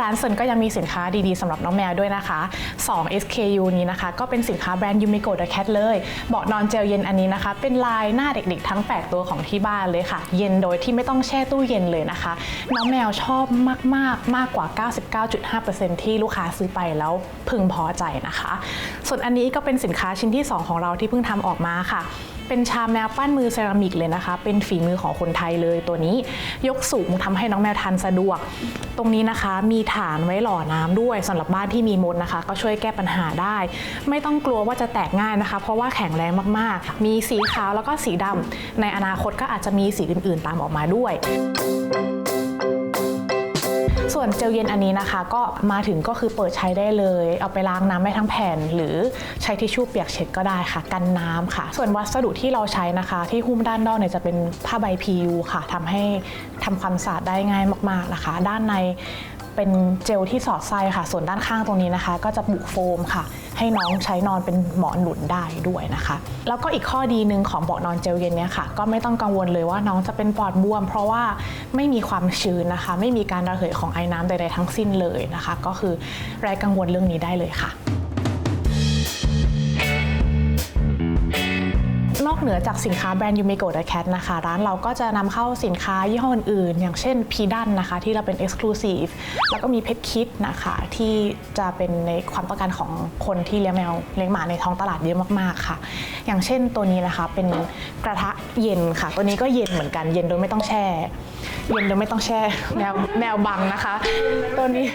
ร้านเซินก็ยังมีสินค้าดีๆสำหรับน้องแมวด้วยนะคะ 2 SKU นี้นะคะ ก็เป็นสินค้าแบรนด์ Yumiko The Cat เลยเบาะนอนเจลเย็นอันนี้นะคะ เป็นลายหน้าเด็กๆ ทั้ง 8 ตัวของที่บ้านเลยค่ะ เย็นโดยที่ไม่ต้องแช่ตู้เย็นเลยนะคะ น้องแมวชอบมากๆมากกว่า 99.5%ที่ลูกค้าซื้อไปแล้วพึงพอใจนะคะ ส่วนอันนี้ก็เป็นสินค้าชิ้นที่ 2 ของเราที่เพิ่งทำออกมาค่ะ เป็นชามแมวปั้นมือเซรามิกเลยนะคะ เป็นฝีมือของคนไทยเลยตัวนี้ ยกสูงทำให้น้องแมวทานสะดวก ตรงนี้นะคะมีฐานไว้หล่อน้ำด้วยสำหรับบ้านที่มีมดนะคะ ก็ช่วยแก้ปัญหาได้ ไม่ต้องกลัวว่าจะแตกง่ายนะคะ เพราะว่าแข็งแรงมากๆ มีสีขาวแล้วก็สีดำในอนาคตก็อาจจะมีสีอื่น ๆ ตามออกมาด้วย ส่วนเจลเย็นอันนี้นะคะ ก็มาถึงก็คือเปิดใช้ได้เลย เอาไปล้างน้ำได้ทั้งแผ่น หรือใช้ทิชชู่เปียกเช็ดก็ได้ค่ะ กันน้ำค่ะ ส่วนวัสดุที่เราใช้นะคะ ที่หุ้มด้านนอกเนี่ยจะเป็นผ้าใบ PU ค่ะทำให้ทำความสะอาดได้ง่ายมากๆนะคะ ด้านใน เป็นเจลที่สอดไส้ค่ะ ส่วนด้านข้างตรงนี้นะคะ ก็จะบุโฟมค่ะ ให้น้องใช้นอนเป็นหมอนหนุนได้ด้วยนะคะ แล้วก็อีกข้อดีหนึ่งของเบาะนอนเจลเย็นเนี่ยค่ะ ก็ไม่ต้องกังวลเลยว่าน้องจะเป็นปอดบวม เพราะว่าไม่มีความชื้นนะคะ ไม่มีการระเหยของไอ้น้ำใดๆทั้งสิ้นเลยนะคะ ก็คือไร้กังวลเรื่องนี้ได้เลยค่ะ อกเหนือจากสินค้าแบรนด์ Yumiko The Cat นะคะ ร้านเราก็จะนำเข้าสินค้ายี่ห้ออื่นๆอย่างเช่น p ีดันนะคะ ที่เราเป็น Exclusive แล้วก็มีเพ t คิดนะคะ ที่จะเป็นในความต้องการของคนที่เลี้ยงแมวเลี้ยงหมาในท้องตลาดเยอะมากๆค่ะ อย่างเช่นตัวนี้นะคะเป็นกระทะเย็นค่ะ ตัวนี้ก็เย็นเหมือนกันเย็นโดยไม่ต้องแช่เย็นโดยไม่ต้องแช่แมวแมวบังนะคะ ตัวนี้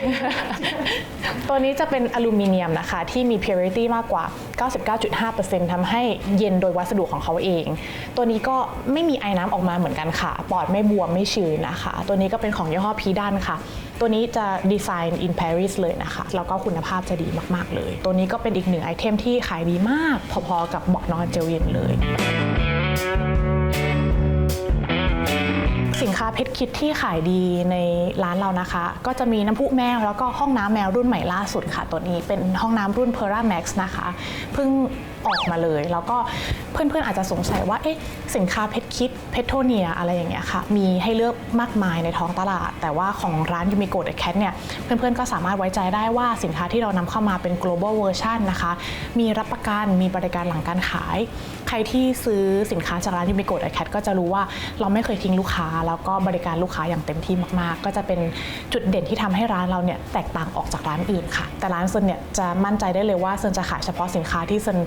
ตัวนี้จะเป็นอลูมิเนียมนะคะ ที่มี purity มากกว่า 99.5%ทำให้เย็นโดยวัสดุของเขาเอง ตัวนี้ก็ไม่มีไอ้น้ำออกมาเหมือนกันค่ะ ปอดไม่บวมไม่ชื้นนะคะ ตัวนี้ก็เป็นของยี่ห้อพีดันค่ะ ตัวนี้จะดีไซน์ in Paris เลยนะคะ แล้วก็คุณภาพจะดีมาก ๆ เลย ตัวนี้ก็เป็นอีกหนึ่งไอเทมที่ขายดีมาก พอๆกับเบาะนอนเจลเย็นเลย สินค้าเพชรคิดที่ขายดีในร้านเรานะคะ ก็จะมีน้ำพุแมวแล้วก็ห้องน้ำแมวรุ่นใหม่ล่าสุดค่ะ ตัวนี้เป็นห้องน้ำรุ่น p e r a Max นะคะเพิ่งออกมาเลย แล้วก็เพื่อนๆอาจจะสงสัยว่าเอ๊ะสินค้าเพชรคิดเพชรโทเนียอะไรอย่างเงี้ยค่ะ มีให้เลือกมากมายในท้องตลาด แต่ว่าของร้านยูมิโกะเดอแคทเนี่ยเพื่อนๆก็สามารถไว้ใจได้ว่าสินค้าที่เรานำเข้ามาเป็น global version นะคะ มีรับประกันมีบริการหลังการขาย ใครที่ซื้อสินค้าจากร้านยูมิโกะเดอแคทก็จะรู้ว่าเราไม่เคยทิ้งลูกค้าแล้วแล้วก็บริการลูกค้าอย่างเต็มที่มากๆ ก็จะเป็นจุดเด่นที่ทำให้ร้านเราเนี่ยแตกต่างออกจากร้านอื่นค่ะ แต่ร้านเซนเนี่ยจะมั่นใจได้เลยว่าเซนจะขายเฉพาะสินค้าที่เซน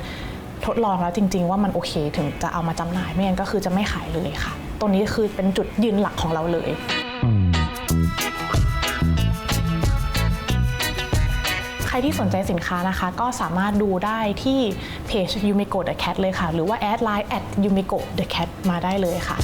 ทดลองแล้วจริง ๆ ว่ามันโอเคถึงจะเอามาจำหน่ายไม่งั้นก็คือจะไม่ขายเลยค่ะ ตรงนี้คือเป็นจุดยืนหลักของเราเลยใครที่สนใจสินค้านะคะ ก็สามารถดูได้ที่เพจ Yumiko The Cat เลยค่ะ หรือว่าแอดไลน์ at Yumiko The Cat มาได้เลยค่ะ